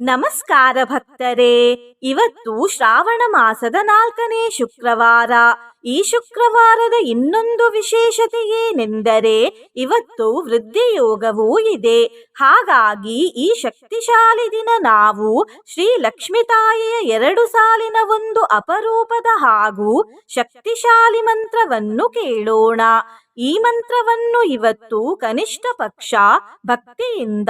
ನಮಸ್ಕಾರ ಭಕ್ತರೇ. ಇವತ್ತು ಶ್ರಾವಣ ಮಾಸದ ನಾಲ್ಕನೇ ಶುಕ್ರವಾರ. ಈ ಶುಕ್ರವಾರದ ಇನ್ನೊಂದು ವಿಶೇಷತೆ ಏನೆಂದರೆ ಇವತ್ತು ವೃದ್ಧಿಯೋಗವೂ ಇದೆ. ಹಾಗಾಗಿ ಈ ಶಕ್ತಿಶಾಲಿ ದಿನ ನಾವು ಶ್ರೀ ಲಕ್ಷ್ಮೀ ತಾಯಿಯ ಎರಡು ಸಾಲಿನ ಒಂದು ಅಪರೂಪದ ಹಾಗೂ ಶಕ್ತಿಶಾಲಿ ಮಂತ್ರವನ್ನು ಕೇಳೋಣ. ಈ ಮಂತ್ರವನ್ನು ಇವತ್ತು ಕನಿಷ್ಠ ಪಕ್ಷ ಭಕ್ತಿಯಿಂದ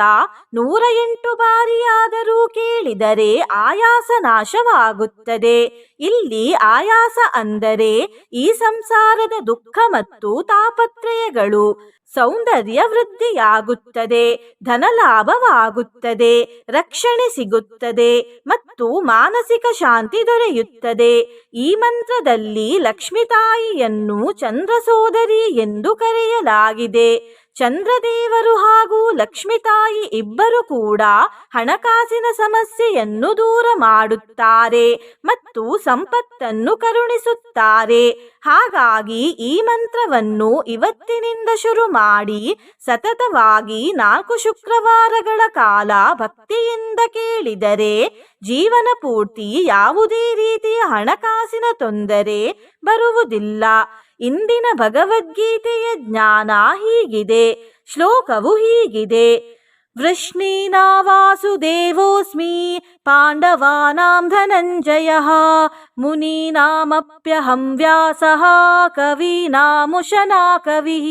ನೂರ ಎಂಟು ಬಾರಿಯಾದರೂ ಕೇಳಿದರೆ ಆಯಾಸ ನಾಶವಾಗುತ್ತದೆ. ಇಲ್ಲಿ ಆಯಾಸ ಅಂದರೆ ಈ ಸಂಸಾರದ ದುಃಖ ಮತ್ತು ತಾಪತ್ರಯಗಳು. ಸೌಂದರ್ಯ ವೃದ್ಧಿಯಾಗುತ್ತದೆ ಧನಲಾಭವಾಗುತ್ತದೆ ರಕ್ಷಣೆ ಸಿಗುತ್ತದೆ ಮತ್ತು ಮಾನಸಿಕ ಶಾಂತಿ ದೊರೆಯುತ್ತದೆ. ಈ ಮಂತ್ರದಲ್ಲಿ ಲಕ್ಷ್ಮೀತಾಯಿಯನ್ನು ಚಂದ್ರಸೋದರಿ ಚಂದ್ರ ಸೋದರಿ ಎಂದು ಕರೆಯಲಾಗಿದೆ. ಚಂದ್ರದೇವರು ಹಾಗೂ ಲಕ್ಷ್ಮೀತಾಯಿ ಇಬ್ಬರು ಕೂಡ ಹಣಕಾಸಿನ ಸಮಸ್ಯೆಯನ್ನು ದೂರ ಮಾಡುತ್ತಾರೆ ಮತ್ತು ಸಂಪತ್ತನ್ನು ಕರುಣಿಸುತ್ತಾರೆ. ಹಾಗಾಗಿ ಈ ಮಂತ್ರವನ್ನು ಇವತ್ತಿನಿಂದ ಶುರು ಮಾಡಿ ಸತತವಾಗಿ ನಾಲ್ಕು ಶುಕ್ರವಾರಗಳ ಕಾಲ ಭಕ್ತಿಯಿಂದ ಕೇಳಿದರೆ ಜೀವನ ಪೂರ್ತಿ ಯಾವುದೇ ರೀತಿಯ ಹಣಕಾಸಿನ ತೊಂದರೆ ಬರುವುದಿಲ್ಲ. ಇಂದಿನ ಭಗವದ್ಗೀತೆಯ ಜ್ಞಾನ ಹೀಗಿದೆ ಶ್ಲೋಕವು ಹೀಗಿದೆ ವೃಷ್ಣೀನಾ ವಾಸುದೇವೋಸ್ಮಿ ಪಾಂಡವಾನಾಂ ಧನಂಜಯಃ ಮುನೀನಾಮಪ್ಯಹಂ ವ್ಯಾಸಃ ಕವೀನಾಮುಶನಾ ಕವಿಃ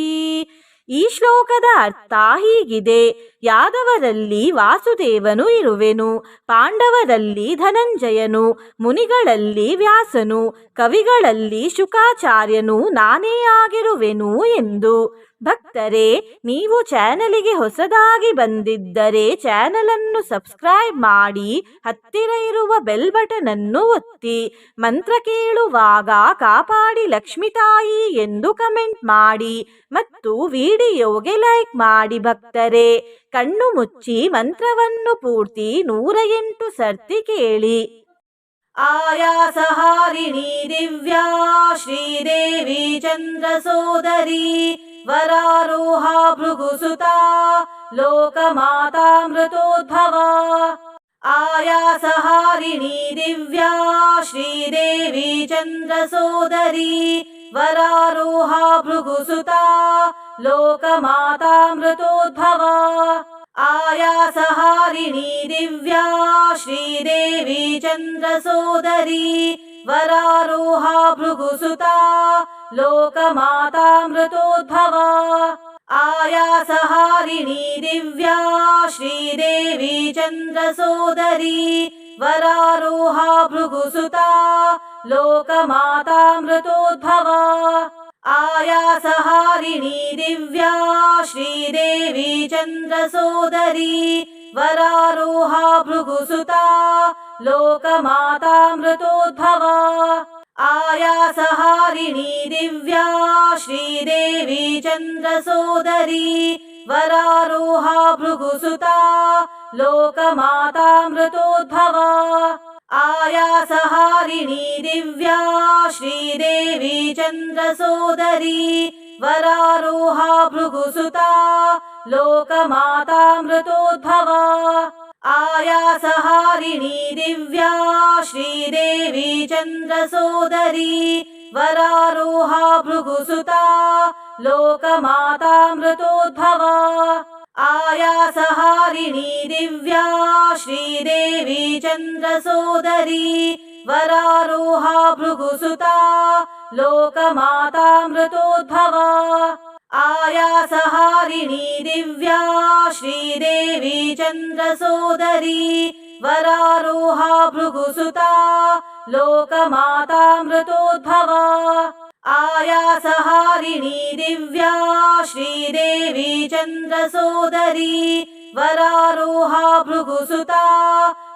ಈ ಶ್ಲೋಕದ ಅರ್ಥ ಹೀಗಿದೆ. ಯಾದವರಲ್ಲಿ ವಾಸುದೇವನು ಇರುವೆನು, ಪಾಂಡವರಲ್ಲಿ ಧನಂಜಯನು, ಮುನಿಗಳಲ್ಲಿ ವ್ಯಾಸನು, ಕವಿಗಳಲ್ಲಿ ಶುಕಾಚಾರ್ಯನು ನಾನೇ ಆಗಿರುವೆನು ಎಂದು. ಭಕ್ತರೇ, ನೀವು ಚಾನಲಿಗೆ ಹೊಸದಾಗಿ ಬಂದಿದ್ದರೆ ಚಾನಲ್ ಅನ್ನು ಸಬ್ಸ್ಕ್ರೈಬ್ ಮಾಡಿ, ಹತ್ತಿರ ಇರುವ ಬೆಲ್ ಬಟನ್ ಅನ್ನು ಒತ್ತಿ, ಮಂತ್ರ ಕೇಳುವಾಗ ಕಾಪಾಡಿ ಲಕ್ಷ್ಮಿತಾಯಿ ಎಂದು ಕಮೆಂಟ್ ಮಾಡಿ ಮತ್ತು ವಿಡಿಯೋಗೆ ಲೈಕ್ ಮಾಡಿ ಭಕ್ತರೇ. ಕಣ್ಣು ಮುಚ್ಚಿ ಮಂತ್ರವನ್ನು ಪೂರ್ತಿ ನೂರ ಎಂಟು ಸರ್ತಿ ಕೇಳಿ. ಆಯಾಸಹಾರಿಣಿ ದಿವ್ಯಾ, ಶ್ರೀದೇವಿ ಚಂದ್ರ ईश्वरारोहा भृगुसुता लोकमातामृतोद्भवा आयासहारिणी दिव्या श्रीदेवी चन्द्रसोदरी वरारोहा भृगुसुता लोकमातामृतोद्भवा आयासहारिणी दिव्या श्रीदेवी चन्द्रसोदरी वरारोहा भृगुसुता लोकमातामृतोद्भवा। आयासहारिणी दिव्या श्रीदेवी चन्द्रसोदरी वरारोहा भृगुसुता लोकमातामृतोद्भवा। आयासहारिणी दिव्या श्रीदेवी चन्द्रसोदरी वरारोहा भृगुसुता लोकमातामृतोद्भवा आयासहारिणी दिव्या श्रीदेवी चन्द्रसोदरी वरारोहा भृगुसुता लोकमातामृतोद्भवा आयासहारिणी दिव्या श्रीदेवी चन्द्रसोदरी वरारोहा भृगुसुता लोकमातामृतोद्भवा आयासहारिणी दिव्या श्रीदेवी चन्द्रसोदरी वरारोहा भृगुसुता लोकमातामृतोद्भवा आयासहारिणी दिव्या श्रीदेवी चन्द्रसोदरी वरारोहा भृगुसुता लोकमातामृतोद्भवा आयासहारिणी दिव्या श्रीदेवी चन्द्रसोदरी वरारोहा भृगुसुता लोकमातामृतोद्भवा आयासहारिणी दिव्या श्रीदेवी चन्द्रसोदरी वरारोहा भृगुसुता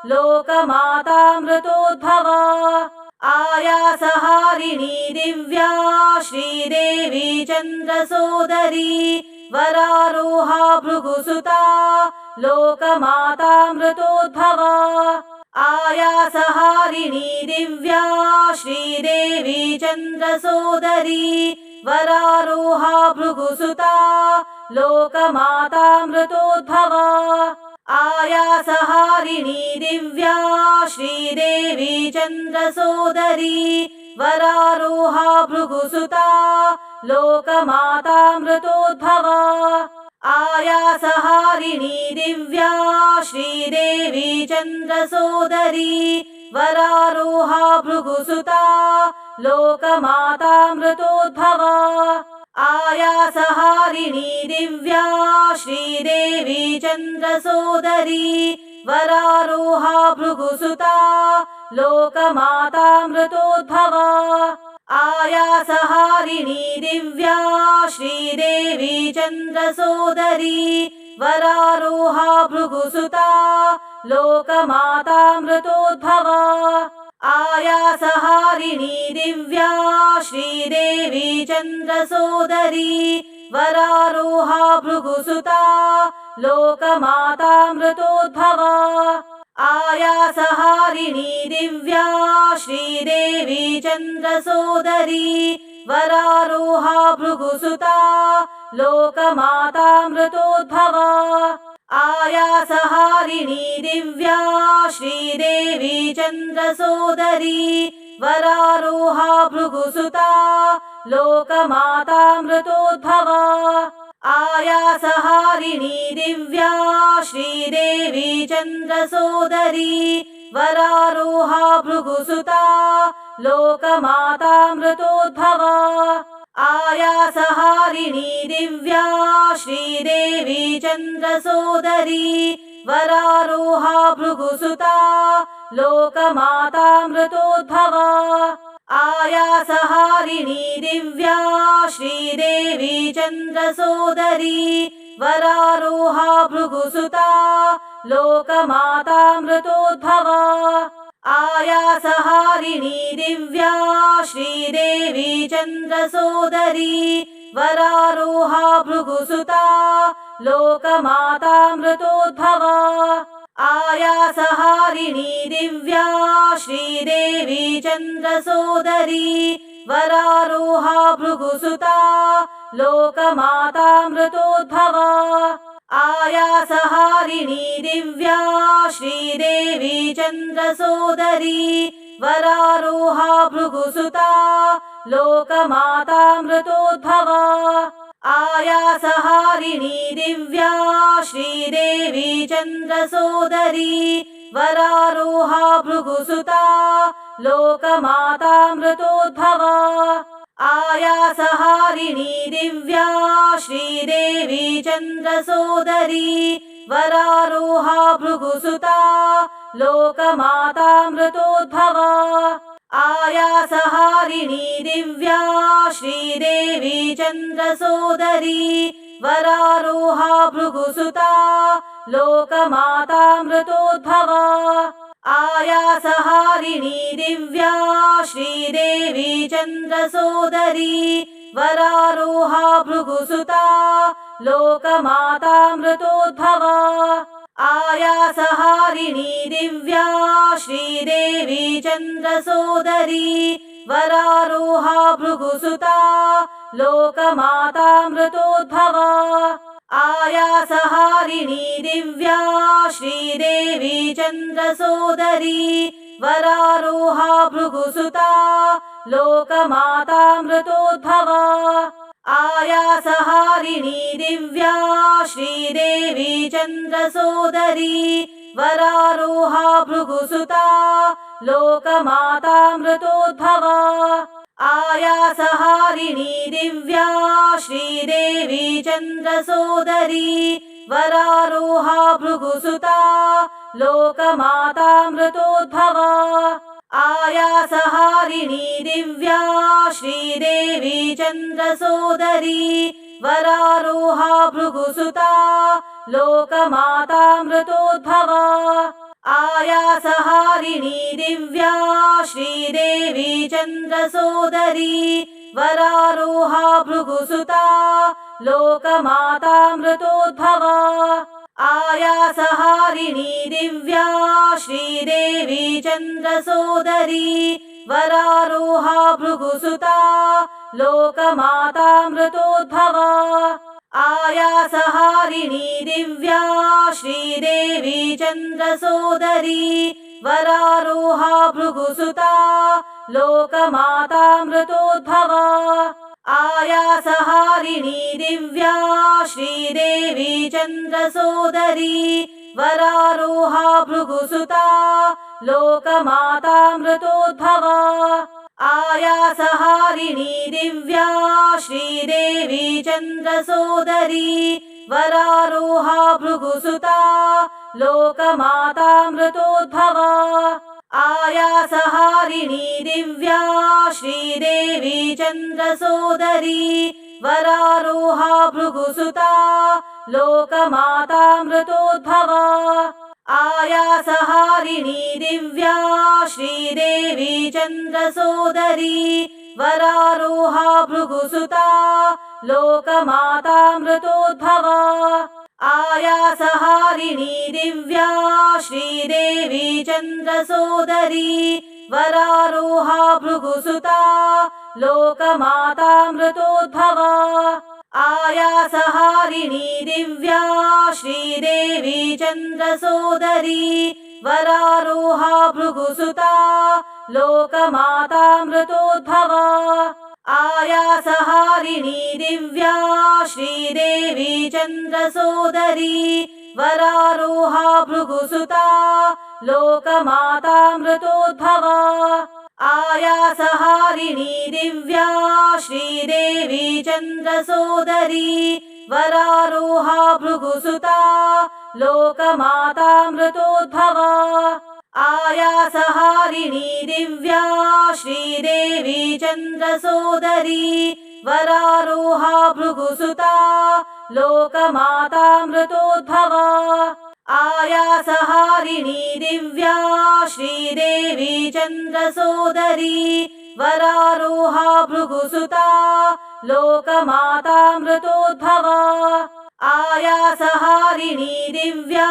लोकमातामृतोद्भवा आयासहारिणी दिव्या श्रीदेवी चन्द्रसोदरी वरारोहा भृगुसुता लोकमातामृतोद्भवा आयासहारिणी दिव्या श्रीदेवी चन्द्रसोदरी वरारोहा भृगुसुता लोकमातामृतोद्भवा आयासहारिणी दिव्या श्रीदेवी चन्द्रसोदरी वरारोहा भृगुसुता लोकमातामृतोद्भवा आयासहारिणी दिव्या श्रीदेवी चन्द्रसोदरी वरारोहा भृगुसुता लोकमातामृतोद्भवा आयासहारिणी दिव्या श्रीदेवी चन्द्रसोदरी वरारोहा भृगुसुता लोकमातामृतोद्भवा आयासहारिणी दिव्या श्रीदेवी चन्द्रसोदरी वरारोहा भृगुसुता लोकमातामृतोद्भवा आयासहारिणी दिव्या श्रीदेवी चन्द्रसोदरी वरारोहा भृगुसुता लोकमातामृतोद्भवा आयासहारिणी दिव्या श्रीदेवी चन्द्रसोदरी। वरारोहा भृगुसुता लोकमातामृतोद्भवा आयासहारिणी दिव्या श्रीदेवी चन्द्रसोदरी। वरारोहा भृगुसुता लोकमातामृतोद्भवा। आयासहारिणी दिव्या श्रीदेवी चन्द्रसोदरी वरारोहा भृगुसुता लोकमातामृतोद्भवा। आयासहारिणी दिव्या श्रीदेवी चन्द्रसोदरी वरारोहा भृगुसुता लोकमातामृतोद्भवा आयासहारिणी दिव्या श्रीदेवी चन्द्रसोदरी वरारोहा भृगुसुता लोकमातामृतोद्भवा आयासहारिणी दिव्या श्रीदेवी चन्द्रसोदरी वरारोहा भृगुसुता लोकमातामृतोद्भवा आयासहारिणी दिव्या श्रीदेवी चन्द्रसोदरी वरारोहा भृगुसुता लोकमातामृतोद्भवा आयासहारिणी दिव्या श्रीदेवी चन्द्रसोदरी वरारोहा भृगुसुता लोकमातामृतोद्भवा आयासहारिणी दिव्या श्रीदेवी चन्द्रसोदरी वरारोहा भृगुसुता लोकमातामृतोद्भवा आयासहारिणी दिव्या श्रीदेवी चन्द्रसोदरी वरारोहा भृगुसुता लोकमातामृतोद्भवा आयासहारिणी दिव्या श्रीदेवी चन्द्रसोदरी वरारोहा भृगुसुता लोकमातामृतोद्भवा आयासहारिणी दिव्या श्रीदेवी चन्द्रसोदरी। वरारोहा भृगुसुता लोकमातामृतोद्भवा आयासहारिणी दिव्या श्रीदेवी चन्द्रसोदरी। वरारोहा भृगुसुता लोकमातामृतोद्भवा। आयासहारिणी दिव्या श्रीदेवी चन्द्रसोदरी वरारोहा भृगुसुता लोकमातामृतोद्भवा। आयासहारिणी दिव्या श्रीदेवी चन्द्रसोदरी वरारोहा भृगुसुता लोकमातामृतोद्भवा आयासहारिणी दिव्या श्रीदेवी चन्द्रसोदरी वरारोहा भृगुसुता लोकमातामृतोद्भवा आयासहारिणी दिव्या श्रीदेवी चन्द्रसोदरी वरारोहा भृगुसुता लोकमातामृतोद्भवा आयासहारिणी दिव्या श्रीदेवी चन्द्रसोदरी वरारोहा भृगुसुता लोकमातामृतोद्भवा आयासहारिणी दिव्या श्रीदेवी चन्द्रसोदरी वरारोहा भृगुसुता लोकमातामृतोद्भवा आयासहारिणी दिव्या श्रीदेवी चन्द्रसोदरी वरारोहा भृगुसुता लोकमातामृतोद्भवा आयासहारिणी दिव्या श्रीदेवी चन्द्रसोदरी वरारोहा भृगुसुता लोकमातामृतोद्भवा आयासहारिणी दिव्या श्रीदेवी चन्द्रसोदरी वरारोहा भृगुसुता लोकमातामृतोद्भवा आयासहारिणी दिव्या श्रीदेवी चन्द्रसोदरी वरारोहा भृगुसुता लोकमातामृतोद्भवा आयासहारिणी दिव्या श्रीदेवी चन्द्रसोदरी वरारोहा भृगुसुता लोकमातामृतोद्भवा आयासहारिणी दिव्या श्रीदेवी चन्द्रसोदरी वरारोहा भृगुसुता लोकमातामृतोद्भवा आयासहारिणी दिव्या श्रीदेवी चन्द्रसोदरी वरारोहा भृगुसुता लोकमातामृतोद्भवा आयासहारिणी दिव्या श्रीदेवी चन्द्रसोदरी। वरारोहा भृगुसुता लोकमातामृतोद्भवा आयासहारिणी दिव्या श्रीदेवी चन्द्रसोदरी। वरारोहा भृगुसुता लोकमातामृतोद्भवा। आयासहारिणी दिव्या श्रीदेवी चन्द्रसोदरी वरारोहा भृगुसुता लोकमातामृतोद्भवा। आयासहारिणी दिव्या श्रीदेवी चन्द्रसोदरी वरारोहा भृगुसुता लोकमातामृतोद्भवा आयासहारिणी दिव्या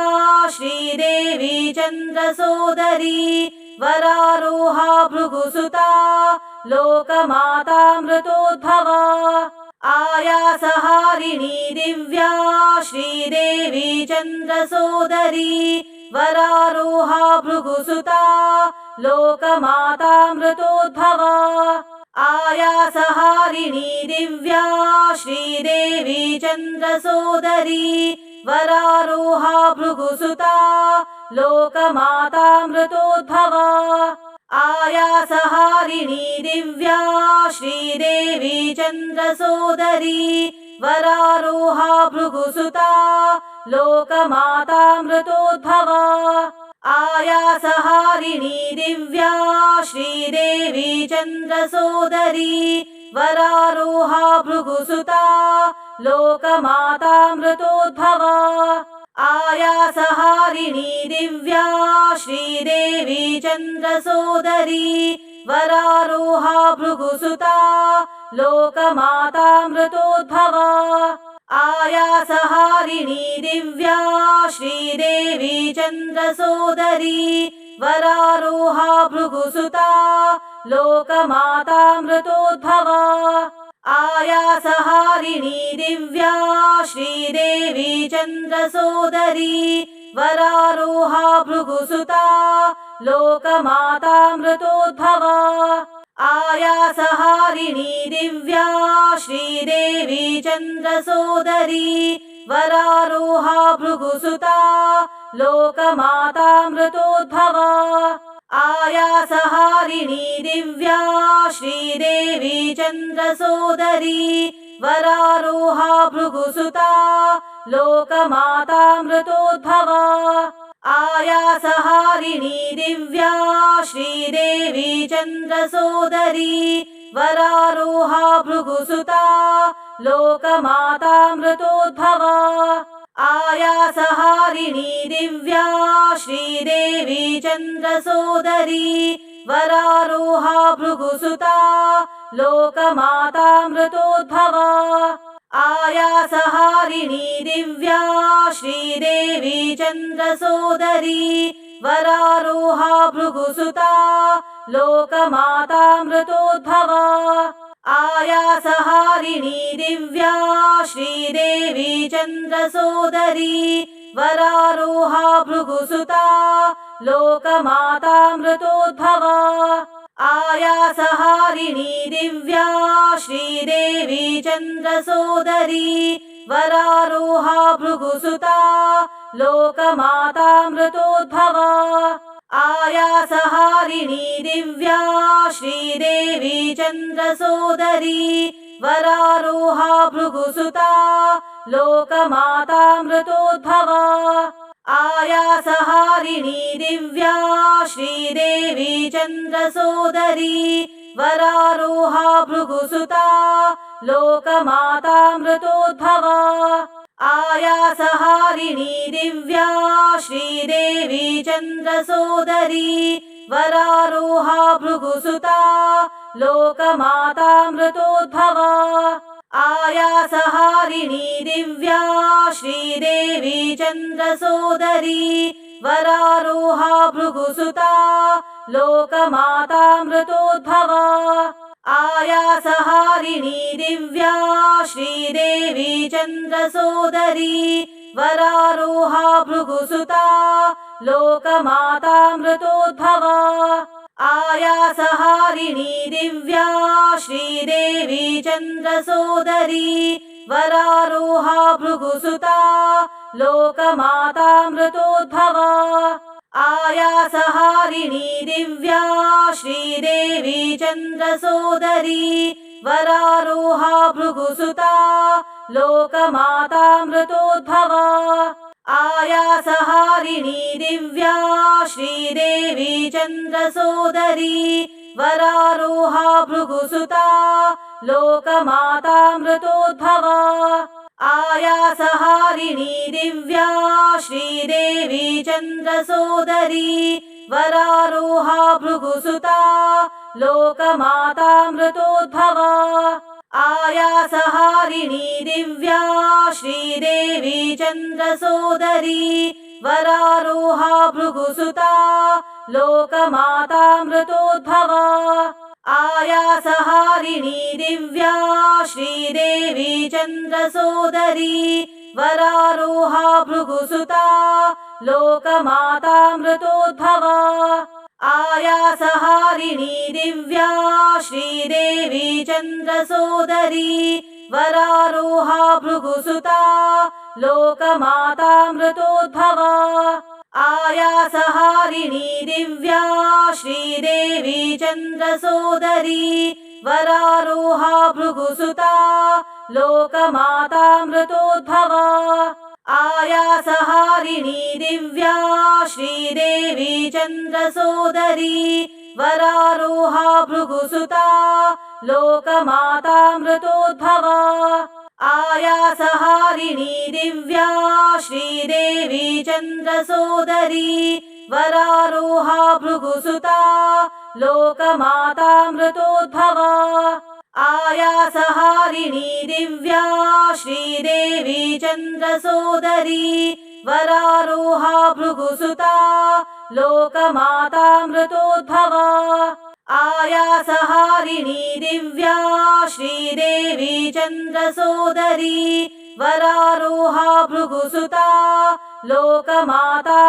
श्रीदेवी चन्द्रसोदरी वरारोहा भृगुसुता लोकमातामृतोद्भवा आयासहारिणी दिव्या श्रीदेवी चन्द्रसोदरी वरारोहा भृगुसुता लोकमातामृतोद्भवा आयासहारिणी दिव्या श्रीदेवी चन्द्रसोदरी वरारोहा भृगुसुता लोकमातामृतोद्भवा आयासहारिणी दिव्या श्रीदेवी चन्द्रसोदरी वरारोहा भृगुसुता लोकमातामृतोद्भवा आयासहारिणी दिव्या श्रीदेवी चन्द्रसोदरी वरारोहा भृगुसुता लोकमातामृतोद्भवा आयासहारिणी दिव्या श्रीदेवी चन्द्रसोदरी वरारोहा भृगुसुता लोकमातामृतोद्भवा आयासहारिणी दिव्या श्रीदेवी चन्द्रसोदरी वरारोहा भृगुसुता लोकमातामृतोद्भवा आयासहारिणी दिव्या श्रीदेवी चन्द्रसोदरी वरारोहा भृगुसुता लोकमातामृतोद्भवा आयासहारिणी दिव्या श्रीदेवी चन्द्रसोदरी वरारोहा भृगुसुता लोकमातामृतोद्भवा आयासहारिणी दिव्या श्रीदेवी चन्द्रसोदरी वरारोहा भृगुसुता लोकमातामृतोद्भवा आयासहारिणी दिव्या श्रीदेवी चन्द्रसोदरी वरारोहा भृगुसुता लोकमातामृतोद्भवा। आयासहारिणी दिव्या श्रीदेवी चन्द्रसोदरी वरारोहा भृगुसुता लोकमातामृतोद्भवा। आयासहारिणी दिव्या श्रीदेवी चन्द्रसोदरी वरारोहा भृगुसुता लोकमातामृतोद्भवा आयासहारिणी दिव्या श्रीदेवी चन्द्रसोदरी वरारोहा भृगुसुता लोकमातामृतोद्भवा आयासहारिणी दिव्या श्रीदेवी चन्द्रसोदरी वरारोहा भृगुसुता लोकमातामृतोद्भवा आयासहारिणी दिव्या श्रीदेवी चन्द्रसोदरी वरारोहा भृगुसुता लोकमातामृतोद्भवा आयासहारिणी दिव्या श्रीदेवी चन्द्रसोदरी वरारोहा भृगुसुता लोकमातामृतोद्भवा आयासहारिणी दिव्या श्रीदेवी चन्द्रसोदरी वरारोहा भृगुसुता लोकमातामृतोद्भवा आयासहारिणी दिव्या श्रीदेवी चन्द्रसोदरी वरारोहा भृगुसुता लोकमातामृतोद्भवा आयासहारिणी दिव्या श्रीदेवी चन्द्रसोदरी वरारोहा भृगुसुता लोकमातामृतोद्भवा आयासहारिणी दिव्या श्रीदेवी चन्द्रसोदरी वरारोहा भृगुसुता लोकमातामृतोद्भवा आयासहारिणी दिव्या श्रीदेवी चन्द्रसोदरी वरारोहा भृगुसुता लोकमातामृतोद्भवा आयासहारिणी दिव्या श्रीदेवी चन्द्रसोदरी वरारोहा भृगुसुता लोकमातामृतोद्भवा आयासहारिणी दिव्या श्रीदेवी चन्द्रसोदरी वरारोहा भृगुसुता लोकमातामृतोद्भवा आयासहारिणी दिव्या श्रीदेवी चन्द्रसोदरी वरारोहा भृगुसुता लोकमातामृतोद्भवा आयासहारिणी दिव्या श्रीदेवी चन्द्रसोदरी वरारोहा भृगुसुता लोकमातामृतोद्भवा आयासहारिणी दिव्या श्रीदेवी चन्द्रसोदरी वरारोहा भृगुसुता लोकमातामृतोद्भवा आयासहारिणी दिव्या श्रीदेवी चन्द्रसोदरी वरारोहा भृगुसुता लोकमातामृतोद्भवा आयासहारिणी दिव्या श्रीदेवी चन्द्रसोदरी वरारोहा भृगुसुता लोकमातामृतोद्भवा आयासहारिणी दिव्या श्रीदेवी चन्द्रसोदरी वरारोहा भृगुसुता लोकमातामृतोद्भवा आयासहारिणी दिव्या श्रीदेवी चन्द्रसोदरी वरारोहा भृगुसुता लोकमातामृतोद्भवा आयासहारिणी दिव्या श्रीदेवी चन्द्रसोदरी वरारोहा भृगुसुता लोकमातामृतोद्भवा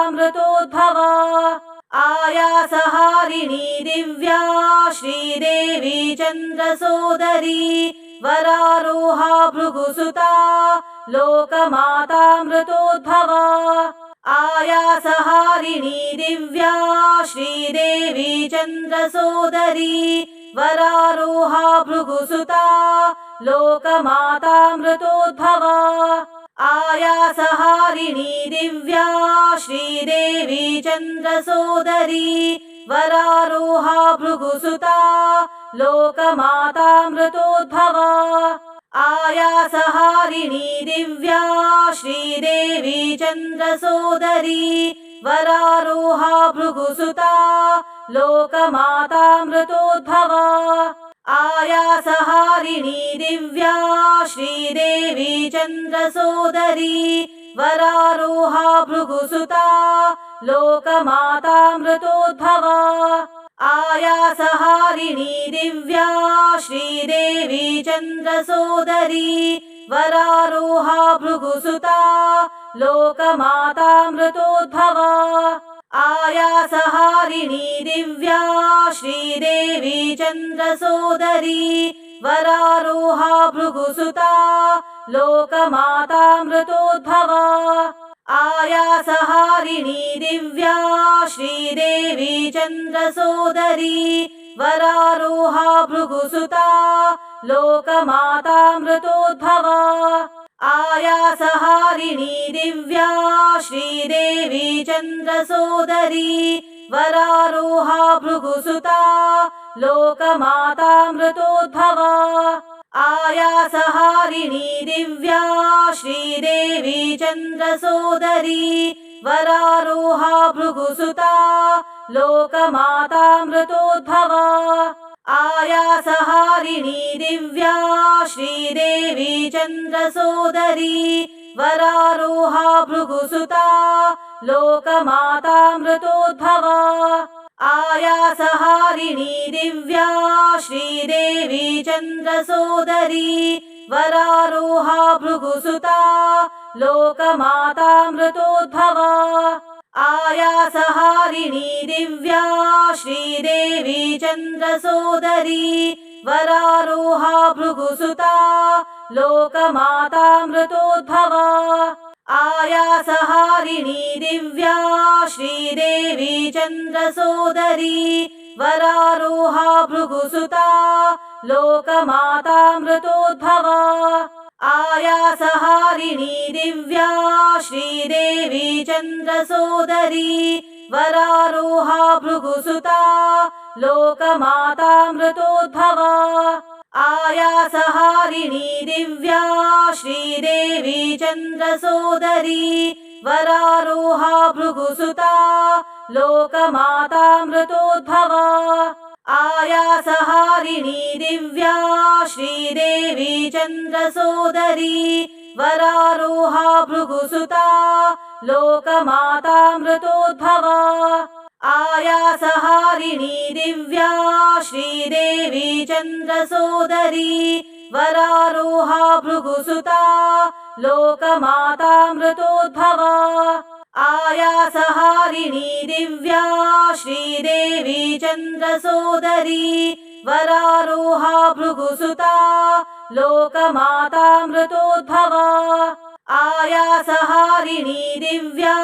आयासहारिणी दिव्या श्रीदेवी चन्द्रसोदरी वरारोहा भृगुसुता लोकमातामृतोद्भवा आयासहारिणी दिव्या श्रीदेवी चन्द्रसोदरी वरारोहा भृगुसुता लोकमातामृतोद्भवा आयासहारिणी दिव्या श्रीदेवी चन्द्रसोदरी वरारोहा भृगुसुता लोकमातामृतोद्भवा आयासहारिणी दिव्या श्रीदेवी चन्द्रसोदरी वरारोहा भृगुसुता लोकमातामृतोद्भवा आयासहारिणी दिव्या श्रीदेवी चन्द्रसोदरी वरारोहा भृगुसुता लोकमातामृतोद्भवा आयासहारिणी दिव्या श्रीदेवी चन्द्रसोदरी वरारोहा भृगुसुता लोकमातामृतोद्भवा आयासहारिणी दिव्या श्रीदेवी चन्द्रसोदरी वरारोहा भृगुसुता लोकमातामृतोद्भवा आयासहारिणी दिव्या श्रीदेवी चन्द्रसोदरी वरारोहा भृगुसुता लोकमातामृतोद्भवा आयासहारिणी दिव्या श्रीदेवी चन्द्रसोदरी वरारोहा भृगुसुता लोकमातामृतोद्भवा आयासहारिणी दिव्या श्रीदेवी चन्द्रसोदरी वरारोहा भृगुसुता लोकमातामृतोद्भवा आयासहारिणी दिव्या श्रीदेवी चन्द्रसोदरी वरारोहा भृगुसुता लोकमातामृतोद्भवा आयासहारिणी दिव्या श्रीदेवी चन्द्रसोदरी वरारोहा भृगुसुता लोकमातामृतोद्भवा आयासहारिणी दिव्या श्रीदेवी चन्द्रसोदरी वरारोहा भृगुसुता लोकमातामृतोद्भवा आयासहारिणी दिव्या श्रीदेवी चन्द्रसोदरी वरारोहा भृगुसुता लोकमातामृतोद्भवा आयासहारिणी दिव्या श्रीदेवी चन्द्रसोदरी वरारोहा भृगुसुता लोकमातामृतोद्भवा आयासहारिणी दिव्या श्रीदेवी चन्द्रसोदरी वरारोहा भृगुसुता लोकमातामृतोद्भवा आयासहारिणी दिव्या श्रीदेवी चन्द्रसोदरी वरारोहा भृगुसुता लोकमातामृतोद्भवा आयासहारिणी दिव्या श्रीदेवी चन्द्रसोदरी वरारोहा भृगुसुता लोकमातामृतोद्भवा आयासहारिणी दिव्या श्रीदेवी चन्द्रसोदरी वरारोहा भृगुसुता लोकमातामृतोद्भवा आयासहारिणी दिव्या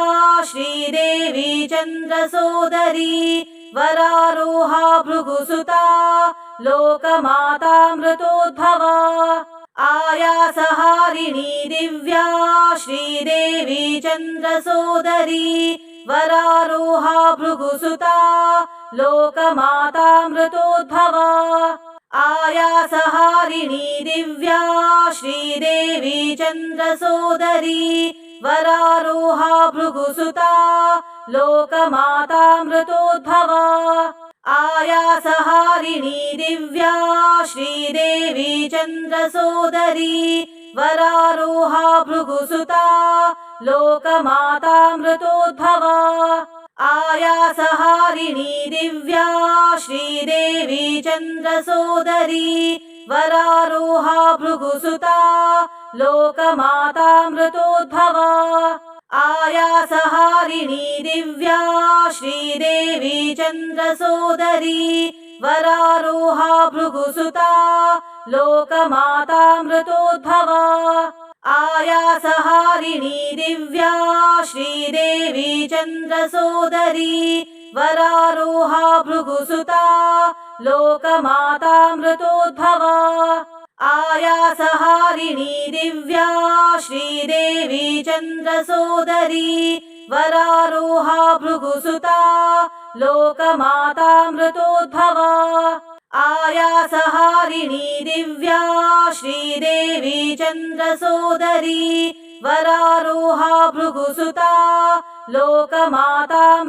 श्रीदेवी चन्द्रसोदरी वरारोहा भृगुसुता लोकमातामृतोद्भवा आयासहारिणी दिव्या श्रीदेवी चन्द्रसोदरी। वरारोहा भृगुसुता लोकमातामृतोद्भवा आयासहारिणी दिव्या श्रीदेवी चन्द्रसोदरी। वरारोहा भृगुसुता लोकमातामृतोद्भवा। आयासहारिणी दिव्या श्रीदेवी चन्द्रसोदरी वरारोहा भृगुसुता लोकमातामृतोद्भवा। आयासहारिणी दिव्या श्रीदेवी चन्द्रसोदरी वरारोहा भृगुसुता लोकमातामृतोद्भवा आयासहारिणी दिव्या श्रीदेवी चन्द्रसोदरी वरारोहा भृगुसुता लोकमातामृतोद्भवा आयासहारिणी दिव्या श्रीदेवी चन्द्रसोदरी वरारोहा भृगुसुता लोकमातामृतोद्भवा आयासहारिणी दिव्या श्रीदेवी चन्द्रसोदरी वरारोहा भृगुसुता लोकमातामृतोद्भवा आयासहारिणी दिव्या श्रीदेवी चन्द्रसोदरी वरारोहा भृगुसुता लोकमातामृतोद्भवा